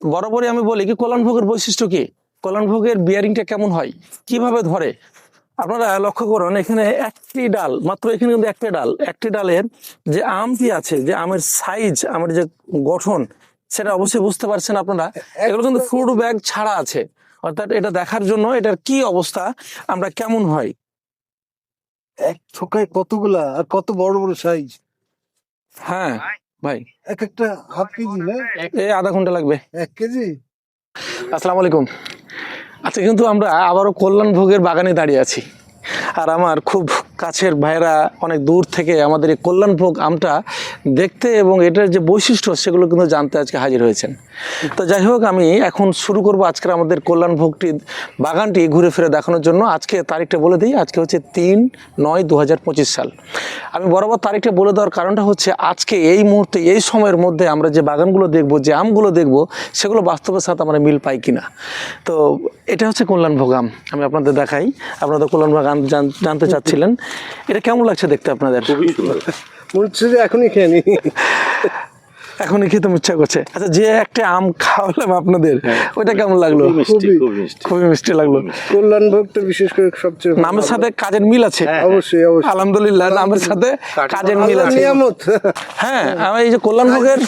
বরাবরই আমি বলি কি কল্যাণ ভোগের বৈশিষ্ট্য কি? কল্যাণ ভোগের বিয়ারিংটা কেমন হয়? কীভাবে ধরে? আপনারা লক্ষ্য করুন এখানে একটি ডাল মাত্র এখানে কিন্তু একটি ডাল। একটি ডালের যে আমটি আছে যে আমের সাইজ আমের যে গঠন সেটা অবশ্যই বুঝতে পারছেন আপনারা। এগুলো কিন্তু ফ্রুট ব্যাগ ছাড়া আছে। অর্থাৎ এটা দেখার জন্য এটার কি অবস্থা আমরা কেমন হয়? এক থোকায় কতগুলা আর কত বড় বড় সাইজ হ্যাঁ। ভাই। এক একটা হাফ কেজি না? এই আধা ঘণ্টা লাগবে। এক কেজি? আসসালামু আলাইকুম। আচ্ছা কিন্তু আমরা আবারও কল্যাণ ভোগের বাগানে দাঁড়িয়ে আছি। আর আমার খুব কাছের ভাইরা অনেক দূর থেকে আমাদের এই কল্যাণ ভোগ আমটা দেখতে এবং এটার যে বৈশিষ্ট্য, সেগুলো কিন্তু জানতে আজকে হাজির হয়েছেন। তো যাই হোক, আমি এখন শুরু করব আজকের আমাদের কল্যাণ ভোগটি বাগানটি ঘুরে ফিরে দেখানোর জন্য। আজকে তারিখটা বলে দিই, আজকে হচ্ছে তিন নয় দু সাল। আমি বরাবর তারিখটা বলে দেওয়ার কারণটা হচ্ছে, আজকে এই মুহূর্তে, এই সময়ের মধ্যে আমরা যে বাগানগুলো দেখব, যে আমগুলো দেখব, সেগুলো বাস্তবের সাথে আমরা মিল পাই কিনা। তো এটা হচ্ছে কল্যাণ ভোগ আম, আমি আপনাদের দেখাই। আপনাদের কল্যাণভোগ আম জান- জানতে চাচ্ছিলেন। এটা কেমন লাগছে দেখতে আপনাদের? মনে হচ্ছে যে এখনই খেয়ে নি। এখনই খেতে ইচ্ছা করছে। আচ্ছা যে একটা আম খাওয়ালাম আপনাদের ওইটা কেমন লাগল? খুবই মিষ্টি লাগল। কল্যাণ ভোগটা বিশেষ করে সবচেয়ে নামের সাথে কাজের মিল আছে? অবশ্যই অবশ্যই। আলহামদুলিল্লাহ নামের সাথে কাজের মিল আছে। নিয়ামত। হ্যাঁ আমার এই যে কল্যাণ ভোগের?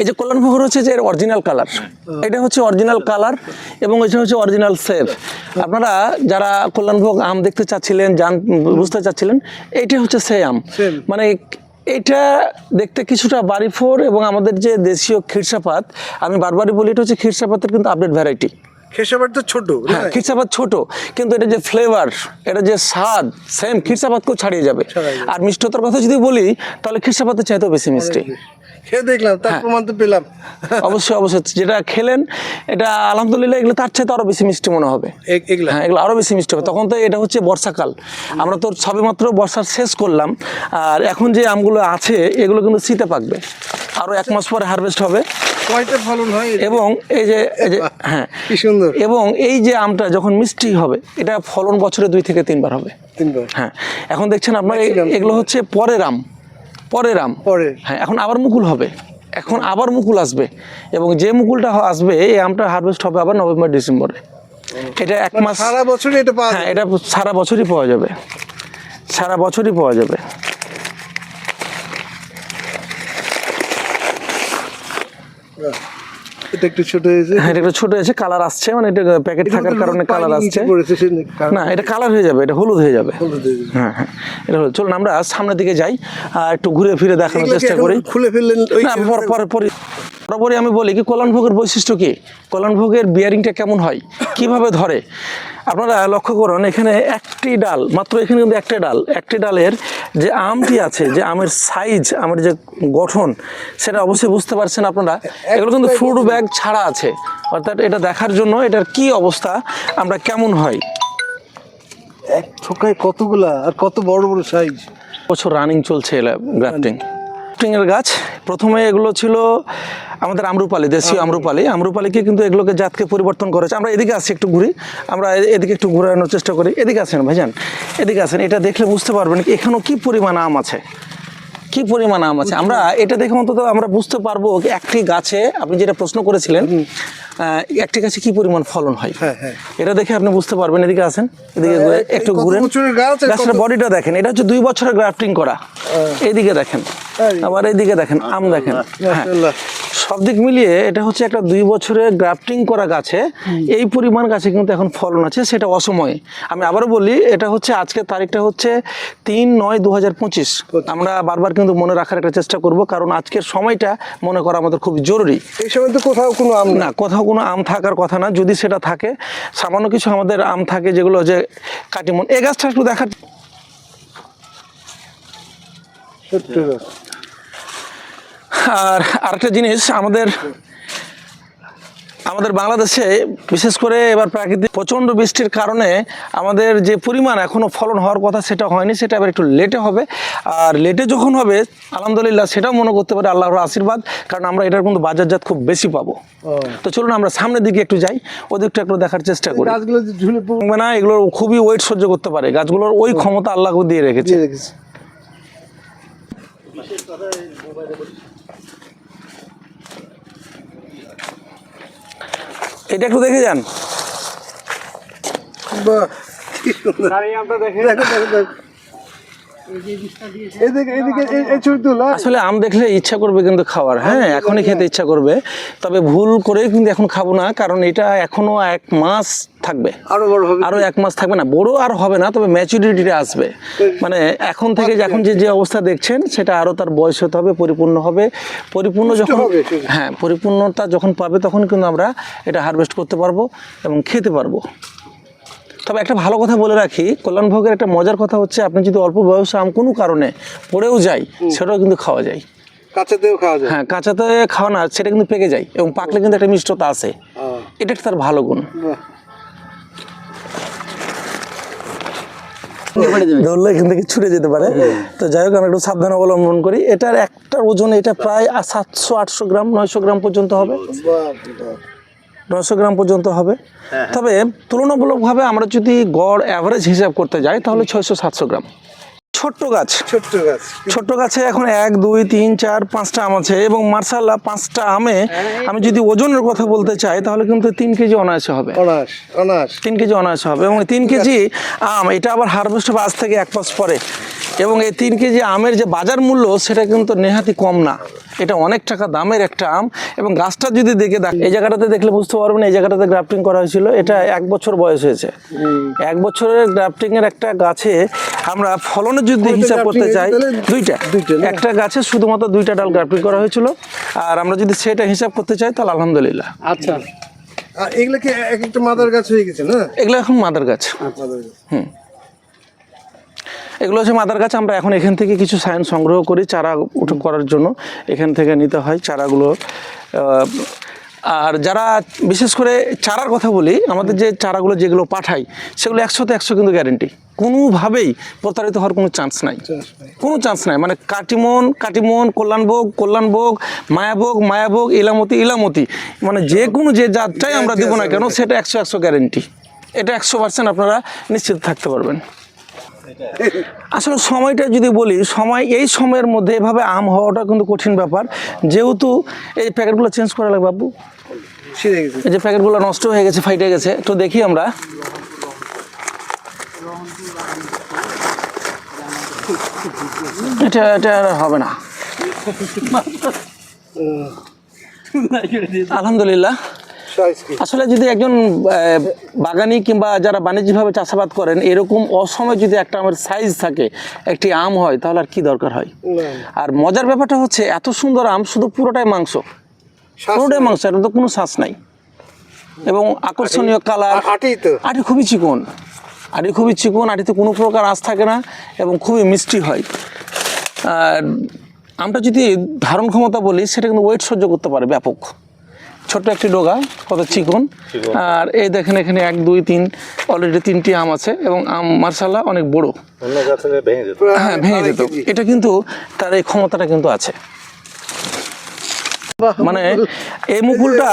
এই যে কল্যাণ ভোগের হচ্ছে যে এর অরিজিনাল কালার এটা হচ্ছে অরিজিনাল কালার এবং এটা হচ্ছে অরিজিনাল সেফ আপনারা যারা কল্যাণ ভোগ আম দেখতে চাচ্ছিলেন জান বুঝতে চাচ্ছিলেন এইটা হচ্ছে সেই আম। মানে এটা দেখতে কিছুটা বাড়ি ফোর এবং আমাদের যে দেশীয় খিরসাপাত আমি বারবারই বলি এটা হচ্ছে খিরসাপাতের কিন্তু আপডেট ভ্যারাইটি তো ছোট হ্যাঁ খিরসাপাত ছোট কিন্তু এটা যে ফ্লেভার এটা যে স্বাদ সেম ছাড়িয়ে যাবে। ছাড়িয়ে যাবে। আর মিষ্টতার কথা যদি বলি তাহলে খিরসাপাতের চাইতেও বেশি মিষ্টি। খেয়ে দেখলাম তার হ্যাঁ। প্রমাণ তো পেলাম। অবশ্যই অবশ্যই। যেটা খেলেন এটা আলহামদুলিল্লাহ এগুলো তার চাইতে আরও বেশি মিষ্টি মনে হবে। এগুলা? হ্যাঁ এগুলো আরও বেশি মিষ্টি হবে। তখন তো এটা হচ্ছে বর্ষাকাল। আমরা তো সবেমাত্র বর্ষার শেষ করলাম। আর এখন যে আমগুলো আছে এগুলো কিন্তু শীতে পাকবে। আরও এক মাস পরে হারভেস্ট হবে। কয়টা ফলন হয় এবং এই যে এই যে হ্যাঁ। কি সুন্দর। এবং এই যে আমটা যখন মিষ্টি হবে এটা ফলন বছরে দুই থেকে তিনবার হবে। তিনবার। হ্যাঁ। এখন দেখছেন আপনার এগুলো হচ্ছে পরের আম। পরের রাম পরে হ্যাঁ এখন আবার মুকুল হবে। এখন আবার মুকুল আসবে। এবং যে মুকুলটা আসবে এই আমটা হারভেস্ট হবে আবার নভেম্বর ডিসেম্বরে। এটা এক মাস সারা বছরই এটা পাওয়া হ্যাঁ এটা সারা বছরই পাওয়া যাবে। সারা বছরই পাওয়া যাবে। এটা একটু ছোট হয়েছে। হ্যাঁ এটা একটু ছোট আছে কালার আসছে মানে এটা প্যাকেট থাকার কারণে কালার আসছে। না এটা কালার হয়ে যাবে এটা হলুদ হয়ে যাবে। হয়ে। হ্যাঁ এটা হলো চলুন আমরা সামনের দিকে যাই আর একটু ঘুরে ফিরে দেখানোর চেষ্টা করি। খুলে ফেললেন ওই না পর পর পরে বরাবরই আমি বলি কি কল্যাণ ভোগের বৈশিষ্ট্য কি? কল্যাণ ভোগের বিয়ারিংটা কেমন হয়? কীভাবে ধরে? আপনারা লক্ষ্য করুন এখানে একটি ডাল মাত্র এখানে কিন্তু একটা ডাল একটি ডালের যে আমটি আছে যে আমের সাইজ আমের যে গঠন সেটা অবশ্যই বুঝতে পারছেন আপনারা। এগুলো কিন্তু ফ্রুট ব্যাগ ছাড়া আছে। অর্থাৎ এটা দেখার জন্য এটার কি অবস্থা আমরা কেমন হয়? এক থোকায় কতগুলা আর কত বড় বড় সাইজ বছর রানিং চলছে গ্রাফটিং গ্রাফটিং গাছ। প্রথমে এগুলো ছিল আমাদের আমরুপালি দেশীয় আমরুপালি। আমরুপালিকে কিন্তু এগুলোকে জাতকে পরিবর্তন করেছে। আমরা এদিকে আসছি একটু ঘুরি। আমরা এদিকে একটু ঘুরানোর চেষ্টা করি। এদিকে আসেন ভাইজান। এদিকে আসেন। এটা দেখলে বুঝতে পারবেন কি এখানেও কি পরিমাণ আম আছে। কি পরিমাণ আম আছে? আমরা এটা দেখে অন্তত আমরা বুঝতে পারব একটি গাছে আপনি যেটা প্রশ্ন করেছিলেন একটি গাছে কি পরিমাণ ফলন হয়? হ্যাঁ, হ্যাঁ। এটা দেখে আপনি বুঝতে পারবেন। এদিকে আসেন। এদিকে ঘুরে একটু আর গাছের বডিটা দেখেন। এটা হচ্ছে দুই বছরের গ্রাফটিং করা। এইদিকে দেখেন। আবার এইদিকে দেখেন আম দেখেন। হ্যাঁ। সব দিক মিলিয়ে এটা হচ্ছে একটা দুই বছরের গ্রাফটিং করা গাছে। এই পরিমাণ গাছে কিন্তু এখন ফলন আছে সেটা অসময়ে। আমি আবারও বলি এটা হচ্ছে আজকের তারিখটা হচ্ছে তিন নয় দু হাজার পঁচিশ। আমরা বারবার কিন্তু মনে রাখার একটা চেষ্টা করব কারণ আজকের সময়টা মনে করা আমাদের খুব জরুরি। এই সময় তো কোথাও কোনো আম না কোথাও কোনো আম থাকার কথা না যদি সেটা থাকে সামান্য কিছু আমাদের আম থাকে যেগুলো যে কাটিমন। এই গাছটা একটু দেখার সত্যি। আর আরেকটা জিনিস আমাদের আমাদের বাংলাদেশে বিশেষ করে এবার প্রাকৃতিক প্রচণ্ড বৃষ্টির কারণে আমাদের যে পরিমাণ এখনও ফলন হওয়ার কথা সেটা হয়নি সেটা এবার একটু লেটে হবে। আর লেটে যখন হবে আলহামদুলিল্লাহ সেটাও মনে করতে পারে আল্লাহর আশীর্বাদ কারণ আমরা এটার কিন্তু বাজারজাত খুব বেশি পাবো। তো চলুন আমরা সামনের দিকে একটু যাই ওদিকটা একটু দেখার চেষ্টা করি। গাছগুলো না এগুলোর খুবই ওয়েট সহ্য করতে পারে। গাছগুলোর ওই ক্ষমতা আল্লাহ দিয়ে রেখেছে দিয়ে রেখেছে এটা একটু দেখে যান। বাহ কি সুন্দর। দেখো, আসলে আম দেখলে ইচ্ছা করবে কিন্তু খাওয়ার হ্যাঁ এখনই খেতে ইচ্ছা করবে। তবে ভুল করে কিন্তু এখন খাব না কারণ এটা এখনও এক মাস থাকবে। আরও বড় হবে। আরও এক মাস থাকবে না বড় আর হবে না তবে ম্যাচুরিটিটা আসবে। মানে এখন থেকে এখন যে যে অবস্থা দেখছেন সেটা আরও তার বয়স হতে হবে পরিপূর্ণ হবে। পরিপূর্ণ যখন। হ্যাঁ পরিপূর্ণতা যখন পাবে তখন কিন্তু আমরা এটা হারভেস্ট করতে পারব এবং খেতে পারব। তবে একটা ভালো কথা বলে রাখি কল্যাণভোগের একটা মজার কথা হচ্ছে আপনি যদি অল্প বয়সে আম কোনো কারণে পড়েও যায় সেটাও কিন্তু খাওয়া যায়। কাঁচাতেও খাওয়া যায়। হ্যাঁ কাঁচাতে খাওয়া না সেটা কিন্তু পেকে যায় এবং পাকলে কিন্তু একটা মিষ্টতা আছে। এটা তার ভালো গুণ। ধরলে এখান থেকে ছুটে যেতে পারে। তো যাই হোক আমরা একটু সাবধান অবলম্বন করি। এটার একটা ওজন এটা প্রায় সাতশো আটশো গ্রাম নয়শো গ্রাম পর্যন্ত হবে। নয়শো গ্রাম পর্যন্ত হবে। তবে তুলনামূলকভাবে আমরা যদি গড় অ্যাভারেজ হিসাব করতে যাই তাহলে ছয়শো সাতশো গ্রাম। ছোট্ট গাছ। ছোট্ট গাছ। ছোট্ট গাছে এখন এক দুই তিন চার পাঁচটা আম আছে এবং মার্শাল্লাহ পাঁচটা আমে আমি যদি ওজনের কথা বলতে চাই তাহলে কিন্তু তিন কেজি অনায়াসে হবে। অনাস অনাস তিন কেজি অনায়াসে হবে এবং তিন কেজি আম এটা আবার হারভেস্ট হবে আজ থেকে এক মাস পরে। এবং এই তিন কেজি আমের যে বাজার মূল্য সেটা কিন্তু নেহাতি কম না। এটা অনেক টাকা দামের একটা আম এবং গাছটা যদি দেখে দেখ এই জায়গাটাতে দেখলে বুঝতে পারবেন এই জায়গাটাতে গ্রাফটিং করা হয়েছিল। এটা এক বছর বয়স হয়েছে। এক বছরের গ্রাফটিং এর একটা গাছে আমরা ফলনের যদি হিসাব করতে চাই দুইটা। দুইটা একটা গাছে শুধুমাত্র দুইটা ডাল গ্রাফটিং করা হয়েছিল। আর আমরা যদি সেটা হিসাব করতে চাই তাহলে আলহামদুলিল্লাহ। আচ্ছা। এগুলো কি এক একটা মাদার গাছ হয়ে গেছে না? এগুলো এখন মাদার গাছ। গাছ। এগুলো হচ্ছে মাদার গাছ আমরা এখন এখান থেকে কিছু সাইন সংগ্রহ করি চারা উঠে করার জন্য। এখান থেকে নিতে হয় চারাগুলো। আর যারা বিশেষ করে চারার কথা বলি আমাদের যে চারাগুলো যেগুলো পাঠাই সেগুলো একশোতে একশো কিন্তু গ্যারেন্টি কোনোভাবেই প্রতারিত হওয়ার কোনো চান্স নাই। কোনো চান্স নাই। মানে কাটিমন কাটিমন কল্যাণভোগ কল্যাণভোগ মায়াভোগ মায়াভোগ ইলামতি ইলামতি। মানে যে কোনো যে জাতটাই আমরা দেবো না কেন সেটা একশো একশো গ্যারেন্টি এটা একশো পার্সেন্ট আপনারা নিশ্চিত থাকতে পারবেন। আসলে সময়টা যদি বলি সময় এই সময়ের মধ্যে এভাবে আম হওয়াটা কিন্তু কঠিন ব্যাপার। যেহেতু এই প্যাকেটগুলো চেঞ্জ করা লাগবে বাবু। এই যে প্যাকেটগুলো নষ্ট হয়ে গেছে ফাইটে গেছে তো দেখি আমরা। এটা এটা আর হবে না। আলহামদুলিল্লাহ। আসলে যদি একজন বাগানি কিংবা যারা বাণিজ্যিকভাবে চাষাবাদ করেন এরকম অসময়ে যদি একটা আমের সাইজ থাকে একটি আম হয় তাহলে আর কি দরকার হয়? আর মজার ব্যাপারটা হচ্ছে এত সুন্দর আম শুধু পুরোটাই মাংস। পুরোটাই মাংস এটা তো কোনো শ্বাস নাই। এবং আকর্ষণীয় কালার আ- আটেই তো। আটি খুবই চিকন। আটি খুবই চিকন আটিতে কোনো প্রকার আঁশ থাকে না এবং খুবই মিষ্টি হয়। আর আমটা যদি ধারণ ক্ষমতা বলি সেটা কিন্তু ওয়েট সহ্য করতে পারে ব্যাপক। ছোট্ট একটি ডোগা কত চিকন। আর এই দেখেন এখানে এক দুই তিন অলরেডি তিনটি আম আছে এবং আম মার্শাল্লাহ অনেক বড়। হ্যাঁ ভেঙে যেত। এটা কিন্তু তার এই ক্ষমতাটা কিন্তু আছে। বাহ, মানে এই মুকুলটা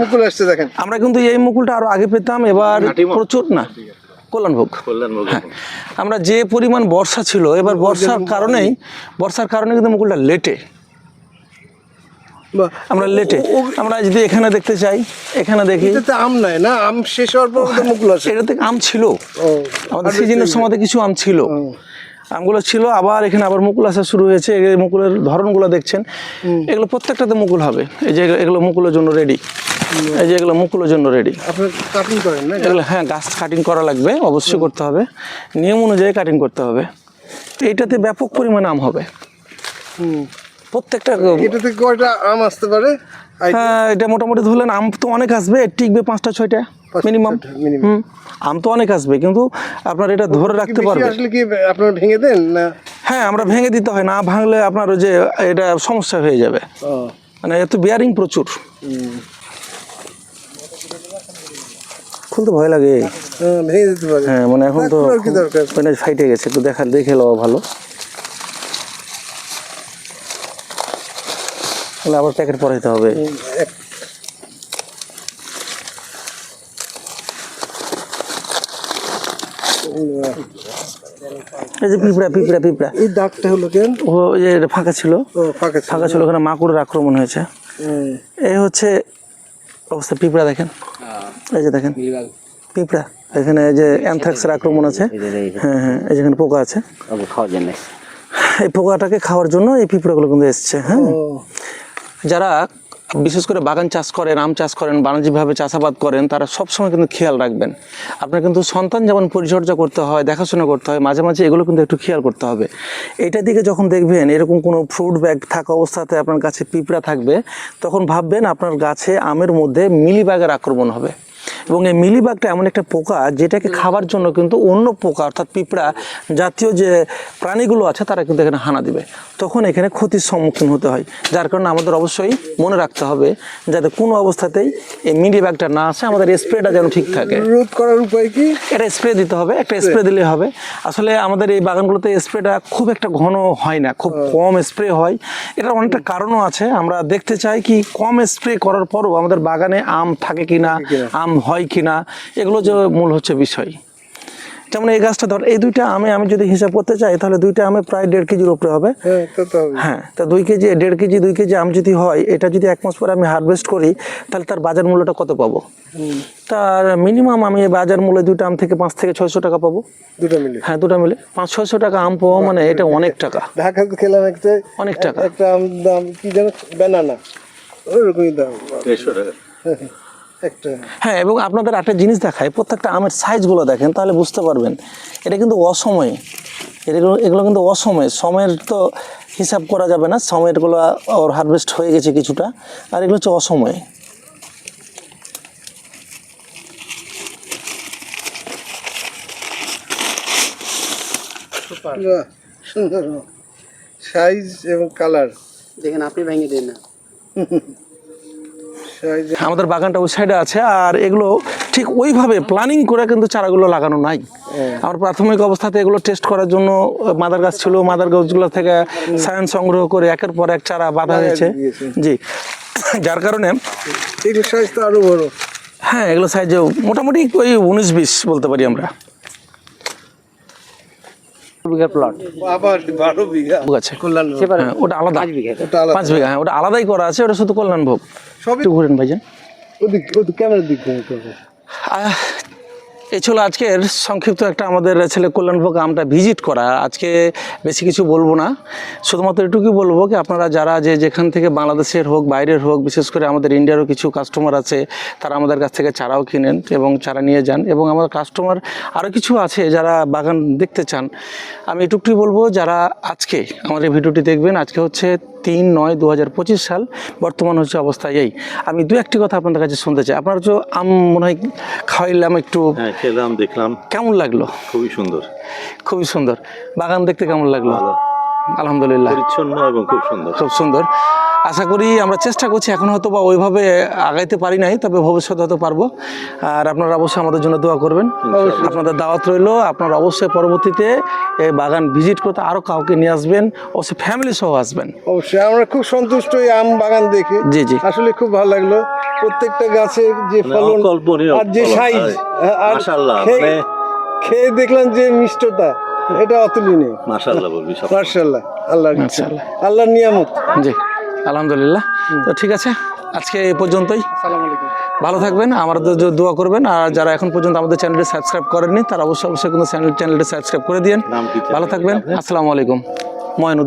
মুকুল আসছে দেখেন। আমরা কিন্তু এই মুকুলটা আরও আগে পেতাম এবার প্রচুর না কল্যাণভোগ। হ্যাঁ আমরা যে পরিমাণ বর্ষা ছিল এবার বর্ষার কারণেই বর্ষার কারণে কিন্তু মুকুলটা লেটে। আমরা লেটে। আমরা যদি এখানে দেখতে চাই এখানে দেখি। এটাতে আম নাই না? আম শেষ হওয়ার পর মুকুল আসে এটাতে আম ছিল। আমাদের সিজনের সময় কিছু আম ছিল। আমগুলো ছিল আবার এখানে আবার মুকুল আসা শুরু হয়েছে। এই মুকুলের ধরনগুলো দেখছেন। এগুলো প্রত্যেকটাতে মুকুল হবে। এই যে এগুলো- মুকুলের জন্য রেডি এই যে এগুলো মুকুলের জন্য রেডি কাটিং করেন না? এগুলো হ্যাঁ গাছ কাটিং করা লাগবে অবশ্যই করতে হবে। নিয়ম অনুযায়ী কাটিং করতে হবে। তো এইটাতে ব্যাপক পরিমাণে আম হবে। হুম। প্রত্যেকটা এটাতে কয়টা আম আসতে পারে? হ্যাঁ এটা মোটামুটি ধরলেন আম তো অনেক আসবে টিকবে পাঁচটা ছয়টা মিনিমাম হুম আম তো অনেক আসবে কিন্তু আপনার এটা ধরে রাখতে পারবে। আসলে কি আপনারা ভেঙে দেন না? হ্যাঁ আমরা ভেঙে দিতে হয় না ভাঙলে আপনার ওই যে এটা সমস্যা হয়ে যাবে। মানে এত বিয়ারিং প্রচুর। খুলতে ভয় লাগে। হ্যাঁ, হ্যাঁ মানে এখন তো? মানে ফাইটে গেছে একটু দেখা দেখে লওয়া ভালো। তাহলে আবার প্যাকেট পরাইতে হবে। এই যে পিঁপড়া পিঁপড়া পিঁপড়া। এই দাগটা হলো কেন? ও ওই যে ফাঁকা ছিল। ফাঁকা ফাঁকা ছিল ওখানে মাকুড়ের আক্রমণ হয়েছে। এই হচ্ছে অবস্থা পিঁপড়া দেখেন। এই যে দেখেন পিঁপড়া। এখানে এই যে অ্যানথ্রাক্সের আক্রমণ আছে। হ্যাঁ হ্যাঁ এই যেখানে পোকা আছে। খাওয়ার জন্য। এই পোকাটাকে খাওয়ার জন্য এই পিঁপড়াগুলো কিন্তু এসছে হ্যাঁ। যারা বিশেষ করে বাগান চাষ করেন, আম চাষ করেন, বাণিজ্যিকভাবে চাষাবাদ করেন, তারা সবসময় কিন্তু খেয়াল রাখবেন। আপনার কিন্তু সন্তান যেমন পরিচর্যা করতে হয়, দেখাশোনা করতে হয়, মাঝে মাঝে এগুলো কিন্তু একটু খেয়াল করতে হবে। এইটার দিকে যখন দেখবেন, এরকম কোনো ফ্রুট ব্যাগ থাকা অবস্থাতে আপনার কাছে পিঁপড়া থাকবে, তখন ভাববেন আপনার গাছে আমের মধ্যে মিলিবাগের আক্রমণ হবে। এবং এই মিলিবাগটা এমন একটা পোকা যেটাকে খাবার জন্য কিন্তু অন্য পোকা অর্থাৎ পিঁপড়া জাতীয় যে প্রাণীগুলো আছে তারা কিন্তু এখানে হানা দিবে। তখন এখানে ক্ষতির সম্মুখীন হতে হয়। যার কারণে আমাদের অবশ্যই মনে রাখতে হবে যাতে কোনো অবস্থাতেই এই মিলিবাগটা না আসে আমাদের স্প্রেটা যেন ঠিক থাকে। রোধ করার উপায় কি? এটা স্প্রে দিতে হবে একটা স্প্রে। দিলে হবে। আসলে আমাদের এই বাগানগুলোতে স্প্রেটা খুব একটা ঘন হয় না খুব কম স্প্রে হয়। এটার অনেকটা কারণও আছে। আমরা দেখতে চাই কি কম স্প্রে করার পরও আমাদের বাগানে আম থাকে কিনা। আম হয় কি না এগুলো যে মূল হচ্ছে বিষয়। যেমন এই গাছটা ধর এই দুইটা আমে আমি যদি হিসাব করতে চাই তাহলে দুইটা আমে প্রায় দেড় কেজির উপরে হবে। হ্যাঁ তা হ্যাঁ তা দুই কেজি দেড় কেজি দুই কেজি আম যদি হয় এটা যদি এক মাস পরে আমি হারভেস্ট করি তাহলে তার বাজার মূল্যটা কত পাবো? তার মিনিমাম আমি এই বাজার মূল্য দুইটা আম থেকে পাঁচ থেকে ছয়শো টাকা পাবো। দুটো মিলে? হ্যাঁ দুটা মিলে। পাঁচ ছয়শো টাকা আম পাওয়া মানে এটা অনেক টাকা। ঢাকাতে খেলাম একটা অনেক টাকা। একটা আম দাম কি যেন ব্যানানা। ওইরকমই দাম। একটা হ্যাঁ এবং আপনাদের একটা জিনিস দেখায় প্রত্যেকটা আমের সাইজগুলো দেখেন তাহলে বুঝতে পারবেন এটা কিন্তু অসময়ে। এগুলো এগুলো কিন্তু অসময়ে। সময়ের তো হিসাব করা যাবে না সময়েরগুলো ওর হারভেস্ট হয়ে গেছে কিছুটা আর এগুলো হচ্ছে অসময়ে। সুন্দর। সাইজ এবং কালার দেখেন আপনি ভেঙে দিন না। আমাদের বাগানটা ওই সাইডে আছে আর এগুলো ঠিক ওইভাবে প্ল্যানিং করে কিন্তু চারাগুলো লাগানো নাই। আমার প্রাথমিক অবস্থাতে এগুলো টেস্ট করার জন্য মাদার গাছ ছিল মাদার গাছগুলো থেকে সায়েন্স সংগ্রহ করে একের পর এক চারা বাঁধা হয়েছে। জি। যার কারণে আরও বড়। হ্যাঁ এগুলো সাইজে মোটামুটি ওই উনিশ বিশ বলতে পারি আমরা। বিঘা প্লট আবার বারো বিঘা। আছে। কল্যাণ হ্যাঁ ওটা আলাদা। পাঁচ বিঘা ওটা আলাদা। পাঁচ বিঘা হ্যাঁ ওটা আলাদাই করা আছে ওটা শুধু কল্যাণ ভোগ। সবই ঘুরেন ভাইজান। ওদিক ওদিক ক্যামেরার দিক এই ছিল আজকের সংক্ষিপ্ত একটা আমাদের ছেলে কল্যাণভোগ আমটা ভিজিট করা। আজকে বেশি কিছু বলব না। শুধুমাত্র এটুকুই বলব কি, আপনারা যারা যে যেখান থেকে বাংলাদেশের হোক, বাইরের হোক, বিশেষ করে আমাদের ইন্ডিয়ারও কিছু কাস্টমার আছে, তারা আমাদের কাছ থেকে চারাও কিনেন এবং চারা নিয়ে যান এবং আমার কাস্টমার আরও কিছু আছে যারা বাগান দেখতে চান। আমি এটুকুই বলব, যারা আজকে আমার এই ভিডিওটি দেখবেন, আজকে হচ্ছে তিন নয় দু হাজার পঁচিশ সাল, বর্তমান হচ্ছে অবস্থা এই। আমি দু একটি কথা আপনাদের কাছে শুনতে চাই। আপনার তো আম মনে হয় খাওয়াইলাম একটু হ্যাঁ। খেলাম দেখলাম। কেমন লাগল? খুবই সুন্দর। খুবই সুন্দর। বাগান দেখতে কেমন লাগল? আলহামদুলিল্লাহ। পরিচ্ছন্ন এবং খুব সুন্দর। খুব সুন্দর। আশা করি আমরা চেষ্টা করছি এখন হয়তো বা ওইভাবে আগাইতে পারি নাই তবে ভবিষ্যতে হয়তো পারব। আর আপনারা অবশ্যই আমাদের জন্য দোয়া করবেন। আপনাদের দাওয়াত রইল আপনারা অবশ্যই পরবর্তীতে এই বাগান ভিজিট করতে আরও কাউকে নিয়ে আসবেন অবশ্যই ফ্যামিলি সহ আসবেন। অবশ্যই আমরা খুব সন্তুষ্ট এই আম বাগান দেখে। জি জি। আসলে খুব ভালো লাগল। প্রত্যেকটা গাছে যে মানে ফলন আর যে সাইজ হ্যাঁ। আর মাশাআল্লাহ, খেয়ে- মানে দেখলাম যে মিষ্টতা এটা অতুলনীয়। মাশাআল্লাহ বলবি সব। মার্শাল্লাহ আল্লাহ মাশাআল্লাহ। আল্লাহর নিয়ামত। জি আলহামদুলিল্লাহ। তো ঠিক আছে আজকে এই পর্যন্তই। ভালো থাকবেন আমাদের দোয়া করবেন আর যারা এখন পর্যন্ত আমাদের চ্যানেলটি সাবস্ক্রাইব করেননি তারা অবশ্যই অবশ্যই কিন্তু চ্যানেল চ্যানেলটি সাবস্ক্রাইব করে দিন ভালো থাকবেন আসসালামু আলাইকুম। ময়নুদ্দিন।